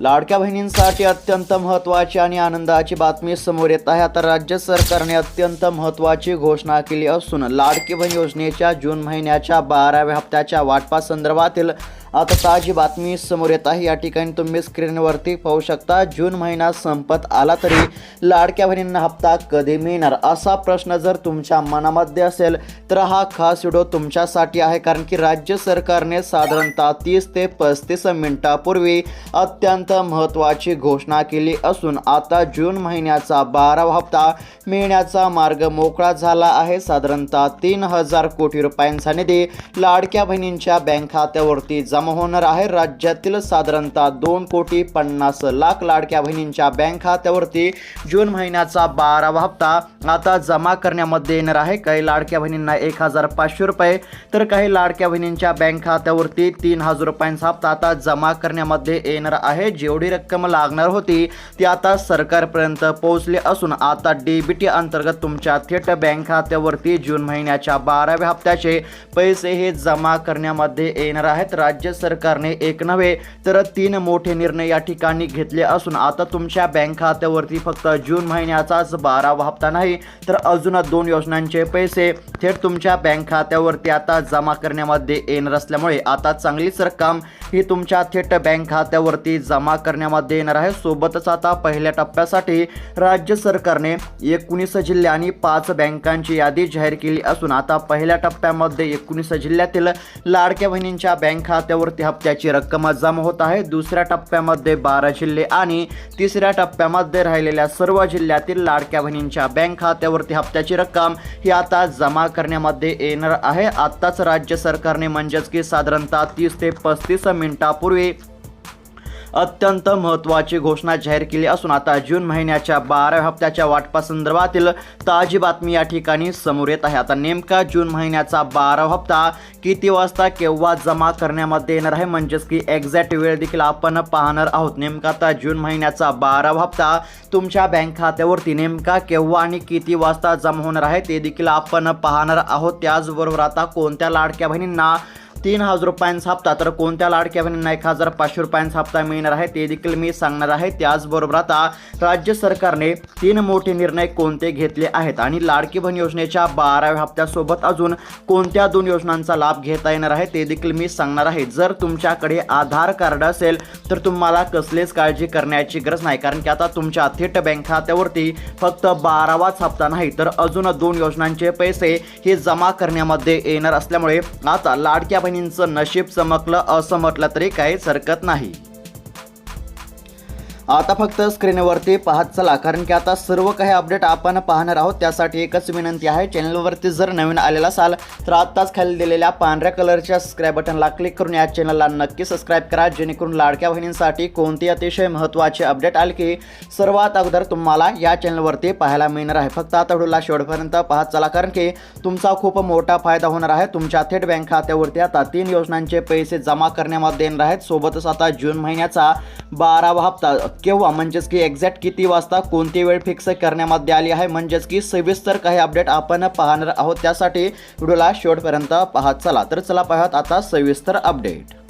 लाडक्या बहिणींसाठी अत्यंत महत्त्वाची आणि आनंदाची बातमी समोर येत आहे. आता राज्य सरकारने अत्यंत महत्त्वाची घोषणा केली असून लाडकी बहीण योजनेच्या जून महिन्याच्या बाराव्या हप्त्याच्या वाटपासंदर्भातील आता ताजी बातमी समोर येत आहे. या ठिकाणी तुम्ही स्क्रीनवरती पाहू शकता जून महिना संपत आला तरी लाडक्या बहिणींना हप्ता कधी मिळणार? असा प्रश्न जर तुमच्या मनामध्ये असेल तर हा खास व्हिडिओ तुमच्यासाठी आहे कारण की राज्य सरकारने साधारणतः तीस ते पस्तीस मिनिटापूर्वी अत्यंत महत्त्वाची घोषणा केली असून आता जून महिन्याचा बारावा हप्ता मिळण्याचा मार्ग मोकळा झाला आहे. साधारणतः तीन हजार कोटी रुपयांचा निधी लाडक्या बहिणींच्या बँक खात्यावरती जमा होणार आहे. राज्यातील साधारणतः दोन कोटी पन्नास लाख लाडक्या बहिणींच्या बँक खात्यावरती जून महिन्याचा बारावा हप्ता आता जमा करण्यामध्ये येणार आहे. काही लाडक्या बहिणींना एक हजार पाचशे रुपये तर काही लाडक्या बहिणींच्या बँक खात्यावरती तीन हजार रुपयांचा हप्ता आता जमा करण्यामध्ये येणार आहे. जेवढी रक्कम लागणार होती ती आता सरकारपर्यंत पोहोचली असून आता डीबीटी अंतर्गत तुमच्या थेट बँक खात्यावरती जून महिन्याच्या बाराव्या हप्त्याचे पैसे हे जमा करण्यामध्ये येणार आहेत. राज्य सरकारने एक नव्हे तर तीन मोठे निर्णय या ठिकाणी घेतले असून आता तुमच्या बँक खात्यावरती फक्त जून महिन्याचाच बारावा हप्ता नाही तर अजून दोन योजनांचे पैसे थेट तुमच्या बँक खात्यावरती आता जमा करण्यामध्ये येणार असल्यामुळे आता चांगलीच रक्कम ही तुमच्या थेट बँक खात्यावरती जमा करण्यामध्ये येणार आहे. सोबतच आता पहिल्या टप्प्यासाठी राज्य सरकारने एकोणीस जिल्हे आणि पाच बँकांची यादी जाहीर केली असून आता पहिल्या टप्प्यामध्ये एकोणीस जिल्ह्यातील लाडक्या बहिणींच्या बँक खात्यावरती हप्त्याची रक्कम जमा होत आहे. दुसऱ्या टप्प्यामध्ये बारा जिल्हे आणि तिसऱ्या टप्प्यामध्ये राहिलेल्या सर्व जिल्ह्यातील लाडक्या बहिणींच्या बँक खात्यावरती हप्त्याची रक्कम ही आता जमा करण्यामध्ये येणार आहे. आत्ताच राज्य सरकारने म्हणजेच की साधारणतः तीस ते पस्तीस मिनिटापूर्वी अत्यंत महत्त्वाची घोषणा जाहीर केली असून आता जून महिन्याच्या बाराव्या हप्त्याच्या वाटपासंदर्भातील ताजी बातमी या ठिकाणी समोर येत आहे. आता नेमका जून महिन्याचा बारावा हप्ता किती वाजता केव्हा जमा करण्यामध्ये येणार आहे? म्हणजेच की एक्झॅक्ट वेळ देखील आपण पाहणार आहोत. नेमका आता जून महिन्याचा बारावा हप्ता तुमच्या बँक खात्यावरती नेमका केव्हा आणि किती वाजता जमा होणार आहे ते देखील आपण पाहणार आहोत. त्याचबरोबर आता कोणत्या लाडक्या बहिणींना तीन हजार रुपयांचा हप्ता. तर कोणत्या लाडक्या बहिणींना एक हजार पाचशे रुपयांचा हप्ता मिळणार आहे ते देखील मी सांगणार आहे. त्याचबरोबर आता राज्य सरकारने तीन मोठे निर्णय कोणते घेतले आहेत? आणि लाडकी बहीण योजनेच्या बाराव्या हप्त्यासोबत अजून कोणत्या दोन योजनांचा लाभ घेता येणार आहे ते देखील मी सांगणार आहे. जर तुमच्याकडे आधार कार्ड असेल तर तुम्हाला कसलीच काळजी करण्याची गरज नाही. कारण की आता तुमच्या थेट बँक खात्यावरती फक्त बारावाच हप्ता नाही तर अजून दोन योजनांचे पैसे हे जमा करण्यामध्ये येणार असल्यामुळे आता लाडक्या बहिणींचं नशीब चमकलं असं म्हटलं तरी काहीच हरकत नाही. आता फक्त स्क्रीनवरती पाहत चला कारण की आता सर्व काही अपडेट आपण पाहणार आहोत. त्यासाठी एकच विनंती आहे चॅनलवरती जर नवीन आलेला असाल तर आत्ताच खाली दिलेल्या पांढऱ्या कलरच्या सबस्क्राईब बटनला क्लिक करून या चॅनलला नक्की सबस्क्राईब करा जेणेकरून लाडक्या बहिणींसाठी कोणती अतिशय महत्त्वाचे अपडेट आले की सर्वात अगोदर तुम्हाला या चॅनलवरती पाहायला मिळणार आहे. फक्त आता व्हिडिओला शेवटपर्यंत पाहत चला कारण की तुमचा खूप मोठा फायदा होणार आहे. तुमच्या थेट बँक खात्यावरती आता तीन योजनांचे पैसे जमा करण्यामध्ये येणार आहेत. सोबतच आता जून महिन्याचा बारावा हप्ता केव्हा? म्हणजेच की एक्झॅक्ट किती वाजता कोणती वेळ फिक्स करण्यामध्ये आली आहे? म्हणजेच की सविस्तर काही अपडेट आपण पाहणार आहोत. त्यासाठी व्हिडिओला शेवटपर्यंत पाहत चला. तर चला पाहत आता सविस्तर अपडेट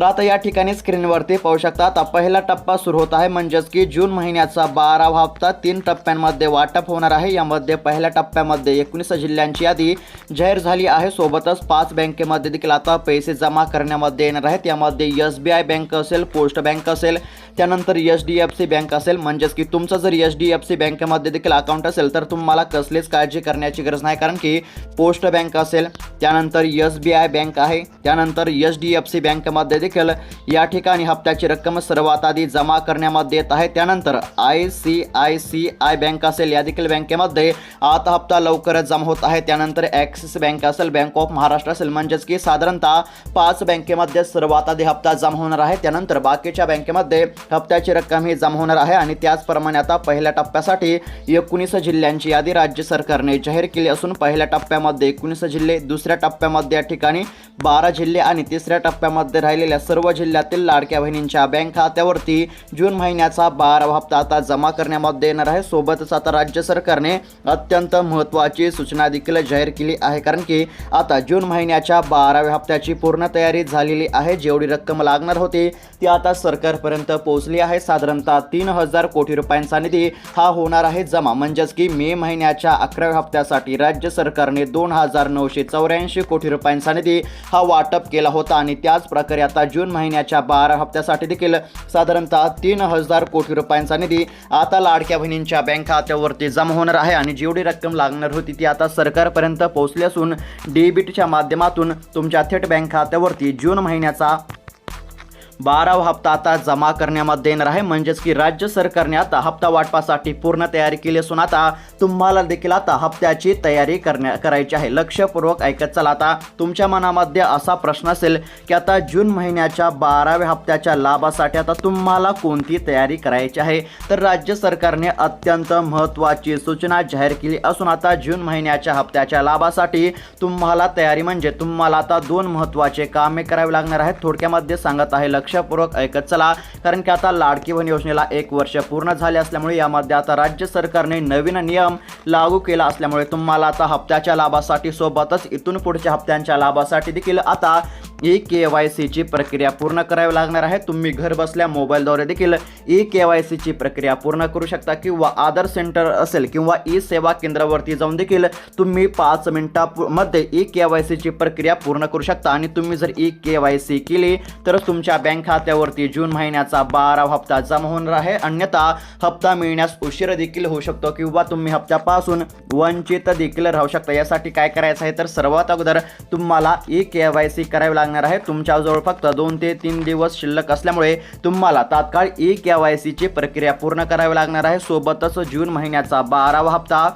तर आता या ठिकाणी स्क्रीनवरती पाहू शकता आता पहिला टप्पा सुरू होत आहे. म्हणजेच की जून महिन्याचा बारावा हप्ता तीन टप्प्यांमध्ये वाटप होणार आहे. यामध्ये पहिल्या टप्प्यामध्ये एकोणीस जिल्ह्यांची यादी जाहीर झाली आहे. सोबतच पाच बँकेमध्ये देखील आता पैसे जमा करण्यामध्ये येणार आहेत. यामध्ये एस बी आय बँक असेल पोस्ट बँक असेल त्यानंतर H D F C bank असेल. म्हणजेच की तुमचं जर एच डी एफ सी बँकेमध्ये देखील अकाउंट असेल तर तुम्हाला कसलीच काळजी करण्याची गरज नाही. कारण की पोस्ट बँक असेल त्यानंतर एस बी आय बँक आहे त्यानंतर एच डी एफ सी बँकेमध्ये देखील या ठिकाणी हप्त्याची रक्कम सर्वात आधी जमा करण्यामध्ये येत आहे. त्यानंतर I C I C I bank असेल या देखील बँकेमध्ये आता हप्ता लवकरच जमा होत आहे. त्यानंतर ॲक्सिस बँक असेल बँक ऑफ महाराष्ट्र असेल म्हणजेच की साधारणतः पाच बँकेमध्ये सर्वात आधी हप्ता जमा होणार आहे. त्यानंतर बाकीच्या बँकेमध्ये हप्त्याची रक्कम ही जमा होणार आहे आणि त्याचप्रमाणे आता पहिल्या टप्प्यासाठी एकोणीस जिल्ह्यांची यादी राज्य सरकारने जाहीर केली असून पहिल्या टप्प्यामध्ये एकोणीस जिल्हे दुसऱ्या टप्प्यामध्ये या ठिकाणी बारा जिल्हे आणि तिसऱ्या टप्प्यामध्ये असलेल्या सर्व जिल्ह्यातील लाडक्या बहिणींच्या बँक खात्यावरती जून महिन्याचा बारावा हप्ता आता जमा करण्यामध्ये येणार आहे. सोबतच आता राज्य सरकारने अत्यंत महत्त्वाची सूचना देखील जाहीर केली आहे. कारण की आता जून महिन्याच्या बाराव्या हप्त्याची पूर्ण तयारी झालेली आहे. जेवढी रक्कम लागणार होती ती आता सरकारपर्यंत पोहोचली आहे. साधारणतः तीन हजार कोटी रुपयांचा निधी हा होणार आहे जमा. म्हणजेच की मे महिन्याच्या अकराव्या हप्त्यासाठी राज्य सरकारने दोन हजार नऊशे चौऱ्याऐंशी कोटी रुपयांचा निधी हा वाटप केला होता आणि त्याच प्रकारे आता जून महिन्याच्या बारा हप्त्यासाठी देखील साधारणतः तीन हजार कोटी रुपयांचा निधी आता लाडक्या बहिणींच्या बँक खात्यावरती जमा होणार आहे. आणि जेवढी रक्कम लागणार होती ती आता सरकारपर्यंत पोहोचली असून डेबिटच्या माध्यमातून तुमच्या थेट बँक खात्यावरती जून महिन्याचा बारावा हप्ता आता जमा करण्यामध्ये येणार आहे. म्हणजेच की राज्य सरकारने आता हप्ता वाटपासाठी पूर्ण तयारी केली असून आता तुम्हाला देखील आता हप्त्याची तयारी करण्या करायची आहे. लक्षपूर्वक ऐकत चला आता तुमच्या मनामध्ये असा प्रश्न असेल की आता जून महिन्याच्या बाराव्या हप्त्याच्या लाभासाठी आता तुम्हाला कोणती तयारी करायची आहे? तर राज्य सरकारने अत्यंत महत्त्वाची सूचना जाहीर केली असून आता जून महिन्याच्या हप्त्याच्या लाभासाठी तुम्हाला तयारी म्हणजे तुम्हाला आता दोन महत्त्वाचे कामे करावे लागणार आहेत. थोडक्यामध्ये सांगत आहे लक्ष लक्षपूर्वक ऐकत चला. कारण की आता लाडकी बहीण योजनेला एक वर्ष पूर्ण झाले असल्यामुळे यामध्ये आता राज्य सरकारने नवीन नियम लागू केला असल्यामुळे तुम्हाला आता हप्त्याच्या लाभासाठी सोबतच इथून पुढच्या हप्त्यांच्या लाभासाठी देखील आता ई के वाय सीची प्रक्रिया पूर्ण करावी लागणार आहे. तुम्ही घर बसल्या मोबाईलद्वारे देखील ई के वाय सीची प्रक्रिया पूर्ण करू शकता किंवा आधार सेंटर असेल किंवा ई सेवा केंद्रावरती जाऊन देखील तुम्ही पाच मिनिटामध्ये ई के वाय सीची प्रक्रिया पूर्ण करू शकता. आणि तुम्ही जर ई के वाय सी केली तरच तुमच्या बँक खात्यावरती जून महिन्याचा बारा हप्ता जमा होणार आहे. अन्यथा हप्ता मिळण्यास उशीर देखील होऊ शकतो किंवा तुम्ही हप्त्यापासून वंचित देखील राहू शकता. यासाठी काय करायचं आहे? तर सर्वात अगोदर तुम्हाला ई के वाय सी करावी लागणार आहे तुमच्याजवळ फक्त दोन ते तीन दिवस शिल्लक असल्यामुळे तुम्हाला तात्काळ ई के वाय सीची प्रक्रिया पूर्ण करावी लागणार आहे. सोबतच जून महिन्याचा बारावा हप्ता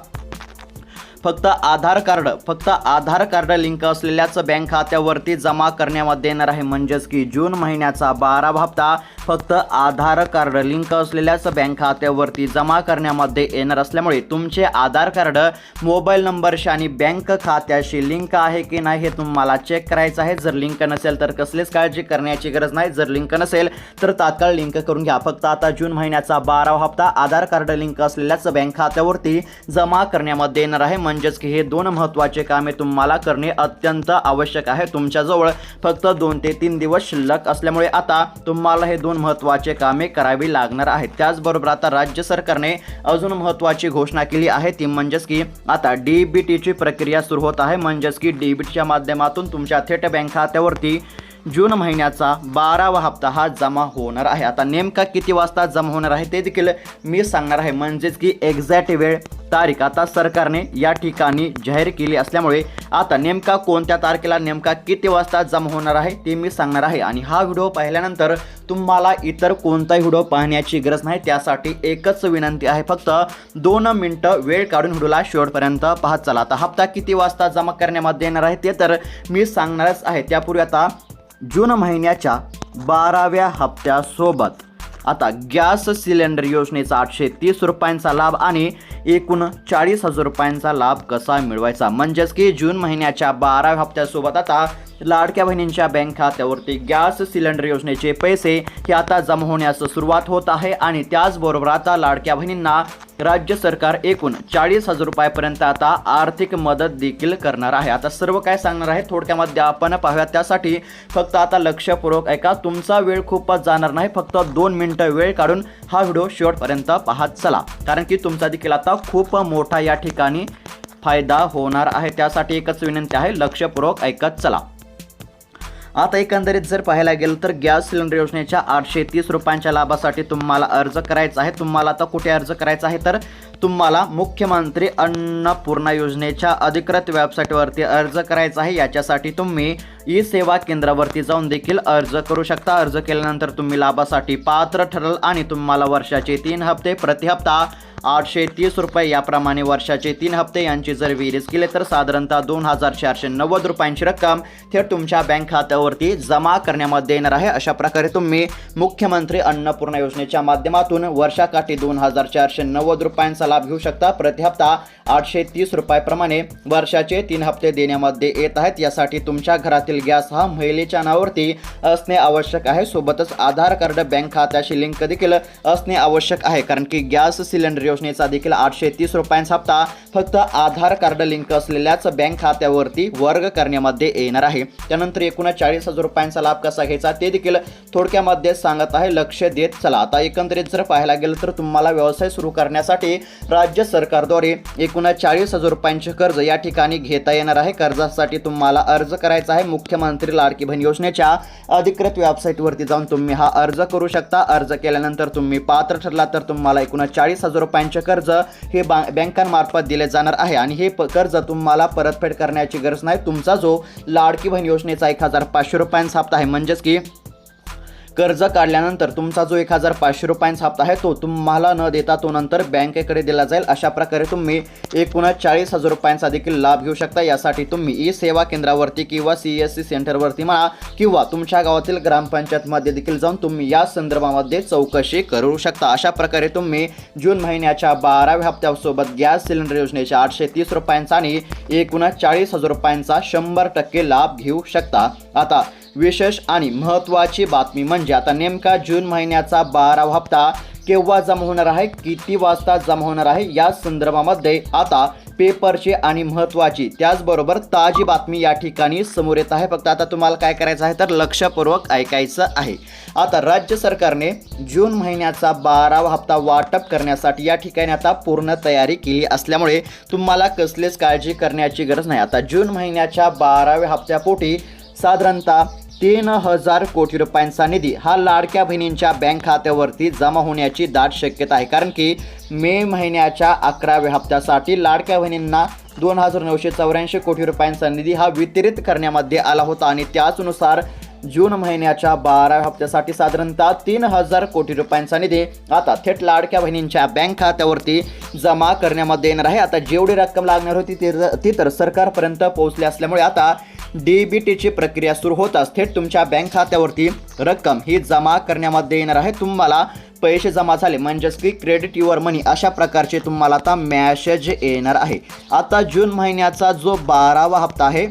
फक्त आधार कार्ड फक्त आधार कार्ड लिंक असलेल्याच बँक खात्यावरती जमा करण्यामध्ये येणार आहे. म्हणजेच की जून महिन्याचा बारावा हप्ता फक्त आधार कार्ड लिंक असलेल्याच बँक खात्यावरती जमा करण्यामध्ये येणार असल्यामुळे तुमचे आधार कार्ड मोबाईल नंबरशी आणि बँक खात्याशी लिंक आहे की नाही हे तुम्हाला चेक करायचं आहे. जर लिंक नसेल तर कसलीच काळजी करण्याची गरज नाही. जर लिंक नसेल तर तात्काळ लिंक करून घ्या. फक्त आता जून महिन्याचा बारावा हप्ता आधार कार्ड लिंक असलेल्याच बँक खात्यावरती जमा करण्यामध्ये येणार आहे. म्हणजेच की हे दोन महत्त्वाचे कामे तुम्हाला करणे अत्यंत आवश्यक आहे. तुमच्याजवळ फक्त दोन ते तीन दिवस शिल्लक असल्यामुळे आता तुम्हाला हे दोन महत्त्वाचे कामे करावी लागणार आहेत. त्याचबरोबर आता राज्य सरकारने अजून महत्त्वाची घोषणा केली आहे. ती म्हणजेच की आता डी बी टीची प्रक्रिया सुरू होत आहे. म्हणजेच की डी बी टीच्या माध्यमातून तुमच्या थेट बँक खात्यावरती जून महिन्याचा बारावा हप्ता हा जमा होणार आहे. आता नेमका किती वाजता जमा होणार आहे ते देखील मी सांगणार आहे. म्हणजेच की एक्झॅक्ट वेळ तारीख आता सरकारने या ठिकाणी जाहीर केली असल्यामुळे आता नेमका कोणत्या तारखेला नेमका किती वाजता जमा होणार आहे ते मी सांगणार आहे. आणि हा व्हिडिओ पाहिल्यानंतर तुम्हाला इतर कोणताही व्हिडिओ पाहण्याची गरज नाही. त्यासाठी एकच विनंती आहे. फक्त दोन मिनटं वेळ काढून व्हिडिओला शेवटपर्यंत पाहत चला. आता हप्ता किती वाजता जमा करण्यामध्ये येणार आहे ते तर मी सांगणारच आहे. त्यापूर्वी आता जून महिन्याच्या बाराव्या हप्त्यासोबत. आता गॅस सिलेंडर योजनेचा आठशे तीस रुपयांचा लाभ आणि एकूण चाळीस हजार रुपयांचा लाभ कसा मिळवायचा? म्हणजेच की जून महिन्याच्या बाराव्या हप्त्यासोबत आता लाडक्या बहिणींच्या बँक खात्यावरती गॅस सिलेंडर योजनेचे पैसे हे आता जमा होण्यास सुरुवात होत आहे आणि त्याचबरोबर आता लाडक्या बहिणींना राज्य सरकार एकूण चाळीस हजार रुपयापर्यंत आता आर्थिक मदत देखील करणार आहे. आता सर्व काय सांगणार आहे? थोडक्यामध्ये आपण पाहूया त्यासाठी फक्त आता लक्षपूर्वक ऐका. तुमचा वेळ खूपच जाणार नाही. फक्त दोन मिनटं वेळ काढून हा व्हिडिओ शेवटपर्यंत पाहत चला. कारण की तुमचा देखील आता खूप मोठा या ठिकाणी फायदा होणार आहे. त्यासाठी एकच विनंती आहे लक्षपूर्वक ऐकत चला. आता एकंदरीत जर पाहायला गेलं तर गॅस सिलेंडर योजनेच्या आठशे तीस रुपयांच्या लाभासाठी तुम्हाला अर्ज करायचा आहे. तुम्हाला आता कुठे अर्ज करायचा आहे? तर तुम्हाला मुख्यमंत्री अन्नपूर्णा योजनेच्या अधिकृत वेबसाईटवरती अर्ज करायचा आहे. याच्यासाठी तुम्ही ई सेवा केंद्रावरती जाऊन देखील अर्ज करू शकता. अर्ज केल्यानंतर तुम्ही लाभासाठी पात्र ठरल आणि तुम्हाला वर्षाचे तीन हप्ते प्रति हप्ता आठशे तीस रुपये याप्रमाणे वर्षाचे तीन हप्ते यांची जर विहिरीज केले तर साधारणतः दोन हजार चारशे नव्वद रुपयांची रक्कम थेट तुमच्या बँक खात्यावरती जमा करण्यामध्ये येणार आहे. अशा प्रकारे तुम्ही मुख्यमंत्री अन्नपूर्णा योजनेच्या माध्यमातून वर्षाकाठी दोन हजार चारशे नव्वद रुपयांचा लाभ घेऊ शकता. प्रति हप्ता आठशे तीस रुपयाप्रमाणे वर्षाचे तीन हप्ते देण्यामध्ये येत आहेत. यासाठी तुमच्या घरातील गॅस हा महिलेच्या नावावरती असणे आवश्यक आहे. सोबतच आधार कार्ड बँक खात्याशी लिंक देखील असणे आवश्यक आहे कारण की गॅस सिलेंडर योजनेचा देखील आठशे तीस रुपयांचा हप्ता फक्त आधार कार्ड लिंक असलेल्याच बँक खात्यावरती वर्ग करण्यामध्ये येणार आहे. त्यानंतर एकूण चाळीस हजार रुपयांचा लाभ कसा घ्यायचा ते देखील थोडक्यामध्ये सांगत आहे. लक्ष देत चला. आता एकंदरीत जर पाहायला गेलं तर तुम्हाला व्यवसाय सुरू करण्यासाठी राज्य सरकारद्वारे एकूण चाळीस हजार रुपयांचे कर्ज या ठिकाणी घेता येणार आहे. कर्जासाठी तुम्हाला अर्ज करायचा आहे. मुख्यमंत्री लाडकी बहीण योजनेच्या अधिकृत वेबसाईटवरती जाऊन तुम्ही हा अर्ज करू शकता. अर्ज केल्यानंतर तुम्ही पात्र ठरला तर तुम्हाला एकूण चाळीस हजार रुपये रुपयांचे कर्ज हे बा बँकांमार्फत दिले जाणार आहे. आणि हे प कर्ज तुम्हाला परतफेड करण्याची गरज नाही. तुमचा जो लाडकी बहीण योजनेचा एक हजार पाचशे रुपयांचा हप्ता आहे. म्हणजेच की कर्ज काढल्यानंतर तुमचा जो एक हजार पाचशे रुपयांचा हप्ता आहे तो तुम्हाला न देता तो नंतर बँकेकडे दिला जाईल. अशा प्रकारे तुम्ही एकूणच चाळीस हजार रुपयांचा देखील लाभ घेऊ शकता. यासाठी तुम्ही ई सेवा केंद्रावरती किंवा सी एस सी सेंटरवरती म्हणा किंवा तुमच्या गावातील ग्रामपंचायतमध्ये देखील जाऊन तुम्ही या संदर्भामध्ये चौकशी करू शकता. अशा प्रकारे तुम्ही जून महिन्याच्या बाराव्या हप्त्यासोबत गॅस सिलेंडर योजनेच्या आठशे तीस रुपयांचा आणि एकूणच चाळीस हजार रुपयांचा शंभर टक्के लाभ घेऊ शकता. आता विशेष आणि महत्त्वाची बातमी म्हणजे आता नेमका जून महिन्याचा बारावा हप्ता केव्हा जमा होणार आहे किती वाजता जमा होणार आहे या संदर्भामध्ये आता पेपरची आणि महत्त्वाची त्याचबरोबर ताजी बातमी या ठिकाणी समोर येत आहे. फक्त आता तुम्हाला काय करायचं आहे तर लक्षपूर्वक ऐकायचं आहे. आता राज्य सरकारने जून महिन्याचा बारावा हप्ता वाटप करण्यासाठी या ठिकाणी आता पूर्ण तयारी केली असल्यामुळे तुम्हाला कसलीच काळजी करण्याची गरज नाही. आता जून महिन्याच्या बाराव्या हप्त्यापोटी साधारणतः तीन हजार कोटी रुपयांचा निधी हा लाडक्या बहिणींच्या बँक खात्यावरती जमा होण्याची दाट शक्यता आहे. कारण की मे महिन्याच्या अकराव्या हप्त्यासाठी लाडक्या बहिणींना दोन हजार नऊशे चौऱ्याऐंशी कोटी रुपयांचा निधी हा वितरित करण्यामध्ये आला होता आणि त्याचनुसार जून महिन्याच्या बाराव्या हप्त्यासाठी साधारणतः तीन हजार कोटी रुपयांचा निधी आता थेट लाडक्या बहिणींच्या बँक खात्यावरती जमा करण्यामध्ये येणार आहे. आता जेवढी रक्कम लागणार होती ती ती तर सरकारपर्यंत पोहोचली असल्यामुळे आता डी बी टीची प्रक्रिया सुरू होताच. थेट तुमच्या बँक खात्यावरती रक्कम ही जमा करण्यामध्ये येणार आहे. तुम्हाला पैसे जमा झाले म्हणजेच की क्रेडिट युअर मनी अशा प्रकारचे तुम्हाला आता मॅसेज येणार आहे. आता जून महिन्याचा जो बारावा हप्ता आहे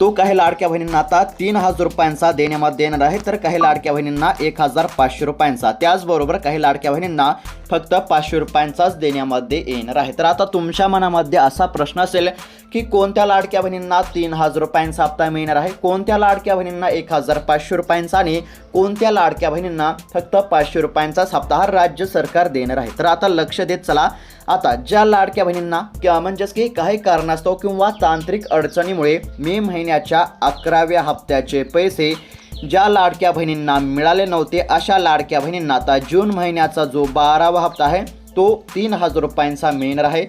तो काही लाडक्या बहिणींना आता तीन हजार रुपयांचा देण्यामध्ये येणार आहे. तर काही लाडक्या बहिणींना एक हजार पाचशे रुपयांचा. त्याचबरोबर काही लाडक्या बहिणींना फक्त पाचशे रुपयांचाच देण्यामध्ये येणार आहे. तर आता तुमच्या मनामध्ये असा प्रश्न असेल की कोणत्या लाडक्या बहिणींना तीन हजार रुपयांचा हप्ता मिळणार आहे? कोणत्या लाडक्या बहिणींना एक हजार पाचशे रुपयांचा आणि कोणत्या लाडक्या बहिणींना फक्त पाचशे रुपयांचाच हप्ता हा राज्य सरकार देणार आहे? तर आता लक्ष देत चला. आता ज्या लाडक्या बहिणींना किंवा म्हणजेच की काही कारणास्तव किंवा तांत्रिक अडचणीमुळे मे महिन्याच्या अकराव्या हप्त्याचे पैसे ज्या लाडक्या बहिणींना मिळाले नव्हते अशा लाडक्या बहिणींना आता जून महिन्याचा जो बारावा हप्ता आहे तो तीन हजार रुपयांचा मिळणार आहे.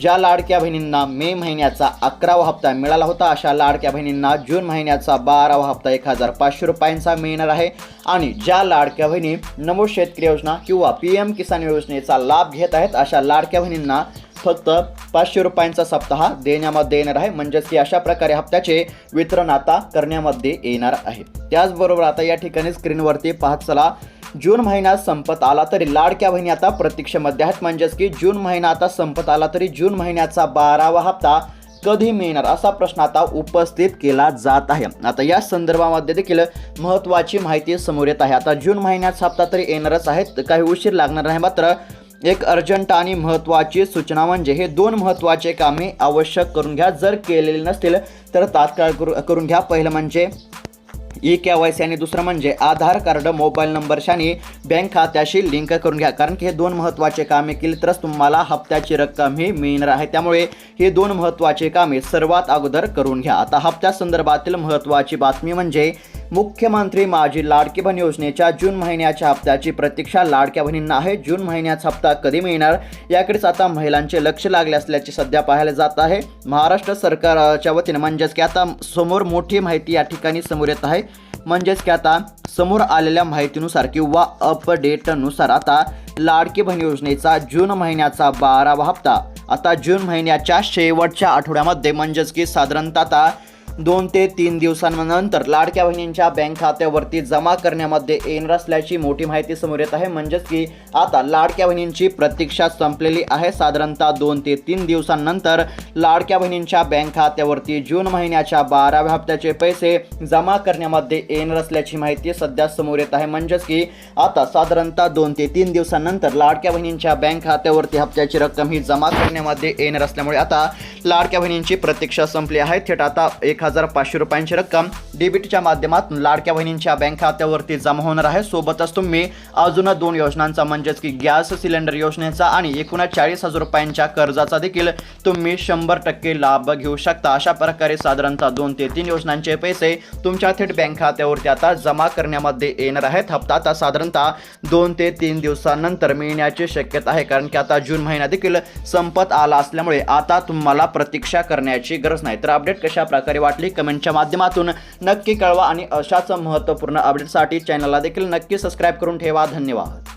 ज्या लाडक्या बहिणींना मे महिन्याचा अकरावा हप्ता मिळाला होता अशा लाडक्या बहिणींना जून महिन्याचा बारावा हप्ता एक हजार पाचशे रुपयांचा मिळणार आहे. आणि ज्या लाडक्या बहिणी नमो शेतकरी योजना किंवा पी एम किसान योजनेचा लाभ घेत आहेत अशा लाडक्या बहिणींना फक्त पाचशे रुपयांचा सप्ताह देण्यामध्ये येणार आहे. म्हणजेच की अशा प्रकारे हप्त्याचे वितरण आता करण्यामध्ये येणार आहे. त्याचबरोबर आता या ठिकाणी स्क्रीनवरती पाहत चला. जून महिना संपत आला तरी लाडक्या बहिणी आता प्रतीक्षेमध्ये आहेत. म्हणजेच की जून महिना आता संपत आला तरी जून महिन्याचा बारावा हप्ता कधी मिळणार असा प्रश्न आता उपस्थित केला जात आहे. आता या संदर्भामध्ये देखील महत्त्वाची माहिती समोर येत आहे. आता जून महिन्याचा हप्ता तरी येणारच आहे. काही उशीर लागणार नाही. मात्र एक अर्जंट आणि महत्त्वाची सूचना म्हणजे हे दोन महत्त्वाचे कामे आवश्यक करून घ्या. जर केलेले नसतील तर तात्काळ करू करून घ्या. पहिलं म्हणजे ई के वाय सी आणि दुसरं म्हणजे आधार कार्ड मोबाईल नंबरशाने आणि बँक खात्याशी लिंक करून घ्या. कारण की हे दोन महत्त्वाचे कामे केली तरच तुम्हाला हप्त्याची रक्कम ही मिळणार आहे. त्यामुळे हे दोन महत्त्वाचे कामे सर्वात अगोदर करून घ्या. आता हप्त्या संदर्भातील महत्त्वाची बातमी म्हणजे मुख्यमंत्री माझी लाडकी बहीण योजनेच्या जून महिन्याच्या हप्त्याची प्रतीक्षा लाडक्या बहिणींना आहे. जून महिन्याचा हप्ता कधी मिळणार? याकडेच आता महिलांचे लक्ष लागले असल्याचे सध्या पाहायला जात आहे. महाराष्ट्र सरकारच्या वतीने म्हणजेच की आता समोर मोठी माहिती या ठिकाणी समोर येत आहे. म्हणजेच की आता समोर आलेल्या माहितीनुसार किंवा अपडेटनुसार आता लाडकी बहीण योजनेचा जून महिन्याचा बारावा हप्ता. आता जून महिन्याच्या शेवटच्या आठवड्यामध्ये म्हणजेच की साधारणतः आता दोन ते तीन दिवसांनंतर लाडक्या बहिणींच्या बँक खात्यावरती जमा करण्यामध्ये येणार असल्याची मोठी माहिती समोर येत आहे. म्हणजेच की आता लाडक्या बहिणींची प्रतीक्षा संपलेली आहे. साधारणतः दोन ते तीन दिवसांनंतर लाडक्या बहिणींच्या बँक खात्यावरती जून महिन्याच्या बाराव्या हप्त्याचे पैसे जमा करण्यामध्ये येणार असल्याची माहिती सध्या समोर येत आहे. म्हणजेच की आता साधारणतः दोन ते तीन दिवसांनंतर लाडक्या बहिणींच्या बँक खात्यावरती हप्त्याची रक्कम ही जमा करण्यामध्ये येणार असल्यामुळे आता लाडक्या बहिणींची प्रतीक्षा संपली आहे. थेट आता एक हजार पाचशे रुपयांची रक्कम डेबिटच्या माध्यमातून लाडक्या बहिणींच्या बँक खात्यावरती जमा होणार आहे. सोबतच तुम्ही अजून दोन योजनांचा म्हणजेच की गॅस सिलेंडर योजनेचा आणि एकूण चाळीस हजार रुपयांच्या कर्जाचा देखील तुम्ही शंभर टक्के लाभ घेऊ शकता. अशा प्रकारे साधारणतः दोन ते तीन योजनांचे पैसे तुमच्या थेट बँक खात्यावरती आता जमा करण्यामध्ये येणार आहेत. हप्ता आता साधारणतः दोन ते तीन दिवसानंतर मिळण्याची शक्यता आहे. कारण की आता जून महिना देखील संपत आला असल्यामुळे आता तुम्हाला प्रतीक्षा करण्याची गरज नाही. तर अपडेट कशा प्रकारे वाटली कमेंटच्या माध्यमातून. नक्की कळवा आणि अशाच महत्त्वपूर्ण अपडेटसाठी चॅनलला देखील नक्की सबस्क्राईब करून ठेवा. धन्यवाद.